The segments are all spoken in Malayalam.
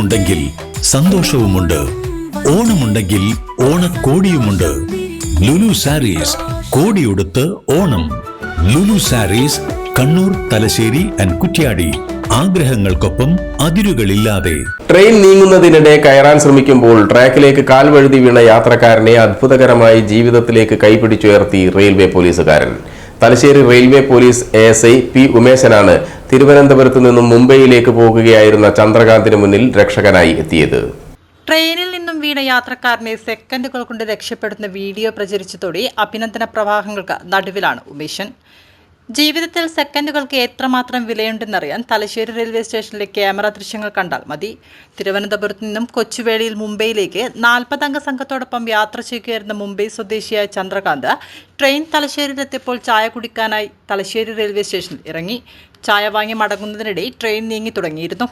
ഓണമുണ്ടെങ്കിൽ സന്തോഷവുമുണ്ട്. ഓണമുണ്ടെങ്കിൽ ഓണക്കോടിയുമുണ്ട്. ലുലു സാരീസ് കോടിയുടുത്ത് Onam. Lulu sarees Kannur Thalassery and Kuttiadi. ആഗ്രഹങ്ങൾക്കൊപ്പം അതിരുകളില്ലാതെ. ട്രെയിൻ നീങ്ങുന്നതിനിടെ കയറാൻ ശ്രമിക്കുമ്പോൾ ട്രാക്കിലേക്ക് കാൽ വഴുതി വീണ യാത്രക്കാരനെ അത്ഭുതകരമായി ജീവിതത്തിലേക്ക് കൈപിടിച്ചുയർത്തി റെയിൽവേ പോലീസുകാരൻ. Thalassery railway police A S I P ഉമേശനാണ് തിരുവനന്തപുരത്ത് നിന്നും മുംബൈയിലേക്ക് പോകുകയായിരുന്ന ചന്ദ്രകാന്തിന് മുന്നിൽ രക്ഷകനായി എത്തിയത്. ട്രെയിനിൽ നിന്നും വീണ യാത്രക്കാരനെ സെക്കൻഡുകൾ കൊണ്ട് രക്ഷപ്പെടുന്ന വീഡിയോ പ്രചരിച്ചതോടെ അഭിനന്ദന പ്രവാഹങ്ങൾക്ക് നടുവിലാണ് ഉമേശൻ. ജീവിതത്തിൽ സെക്കൻഡുകൾക്ക് എത്രമാത്രം വിലയുണ്ടെന്നറിയാൻ തലശ്ശേരി റെയിൽവേ സ്റ്റേഷനിലെ ക്യാമറ ദൃശ്യങ്ങൾ കണ്ടാൽ മതി. തിരുവനന്തപുരത്ത് നിന്നും കൊച്ചുവേളിയിൽ മുംബൈയിലേക്ക് നാൽപ്പതംഗ സംഘത്തോടൊപ്പം യാത്ര ചെയ്യുകയായിരുന്ന മുംബൈ സ്വദേശിയായ ചന്ദ്രകാന്ത് ട്രെയിൻ തലശ്ശേരിയിലെത്തിയപ്പോൾ ചായ കുടിക്കാനായി തലശ്ശേരി റെയിൽവേ സ്റ്റേഷനിൽ ഇറങ്ങി. ചായ വാങ്ങി മടങ്ങുന്നതിനിടെ ട്രെയിൻ നീങ്ങി തുടങ്ങിയിരുന്നു.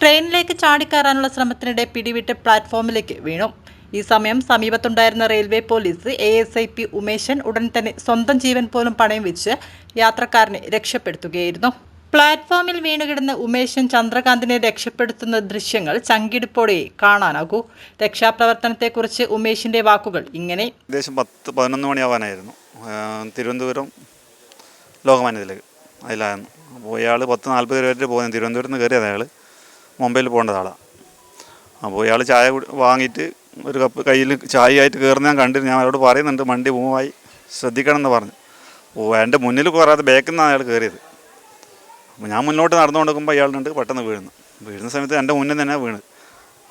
ട്രെയിനിലേക്ക് ചാടിക്കയറാനുള്ള ശ്രമത്തിനിടെ പിടിവിട്ട് പ്ലാറ്റ്ഫോമിലേക്ക് വീണു. ഈ സമയം സമീപത്തുണ്ടായിരുന്ന railway police A S I P Umeshan ഉടൻ തന്നെ സ്വന്തം ജീവൻ പോലും പണയം വെച്ച് യാത്രക്കാരനെ രക്ഷപ്പെടുത്തുകയായിരുന്നു. പ്ലാറ്റ്ഫോമിൽ വീണുകിടന്ന ഉമേശൻ ചന്ദ്രകാന്തിനെ രക്ഷപ്പെടുത്തുന്ന ദൃശ്യങ്ങൾ ചങ്കിടിപ്പോടെ കാണാനാകൂ. രക്ഷാപ്രവർത്തനത്തെക്കുറിച്ച് ഉമേഷിന്റെ വാക്കുകൾ ഇങ്ങനെ. ഏകദേശം പത്ത് പതിനൊന്ന് മണിയാവാനായിരുന്നു. തിരുവനന്തപുരം ലോകമാന്യത്തിലേക്ക് അതിലായിരുന്നു. അപ്പോൾ ഇയാൾ പത്ത് നാൽപ്പത് രൂപ പോകുന്നത് തിരുവനന്തപുരത്ത് നിന്ന് കയറിയത് അയാൾ മുംബൈയിൽ പോകേണ്ട ആളാണ് അപ്പോൾ ഇയാൾ ചായ വാങ്ങിയിട്ട് ഒരു കപ്പ് കയ്യിൽ ചായയായിട്ട് കയറുന്ന ഞാൻ കണ്ടിരുന്നു. ഞാൻ അവരോട് പറയുന്നുണ്ട് മണ്ടി മൂവായി ശ്രദ്ധിക്കണം എന്ന് പറഞ്ഞു. ഓ എന്റെ മുന്നിൽ കയറാതെ ബാക്കിൽ നിന്നാണ് അയാൾ കയറിയത്. അപ്പോൾ ഞാൻ മുന്നോട്ട് നടന്നു നോക്കുമ്പോൾ അയാളുണ്ട് പെട്ടെന്ന് വീഴുന്നു. വീഴുന്ന സമയത്ത് എന്റെ മുന്നിൽ തന്നെ വീണ്.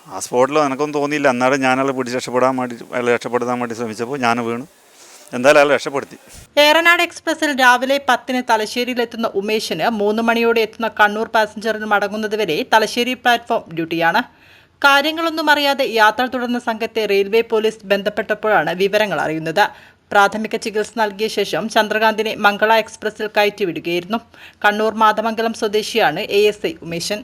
ആ സ്പോട്ടിൽ എനിക്കൊന്നും തോന്നിയില്ല. എന്നാലും ഞാനയാളെ പിടിച്ച് രക്ഷപ്പെടാൻ വേണ്ടി അയാളെ രക്ഷപ്പെടുത്താൻ വേണ്ടി ശ്രമിച്ചപ്പോൾ ഞാൻ വീണു. എന്തായാലും അയാൾ രക്ഷപ്പെടുത്തി. ഏറനാട് എക്സ്പ്രസിൽ രാവിലെ പത്തിന് തലശ്ശേരിയിലെത്തുന്ന ഉമേഷിന് മൂന്ന് മണിയോടെ എത്തുന്ന കണ്ണൂർ പാസഞ്ചറിൽ മടങ്ങുന്നതുവരെ തലശ്ശേരി പ്ലാറ്റ്ഫോം ഡ്യൂട്ടിയാണ് കാര്യങ്ങളൊന്നും അറിയാതെ യാത്ര തുടർന്ന സംഘത്തെ റെയിൽവേ പോലീസ് ബന്ധപ്പെട്ടപ്പോഴാണ് വിവരങ്ങൾ അറിയുന്നത്. പ്രാഥമിക ചികിത്സ നൽകിയ ശേഷം ചന്ദ്രകാന്തിനെ മംഗള എക്സ്പ്രസിൽ കയറ്റിവിടുകയായിരുന്നു. കണ്ണൂർ മാതമംഗലം സ്വദേശിയാണ് എ എസ് ഐ ഉമേശൻ.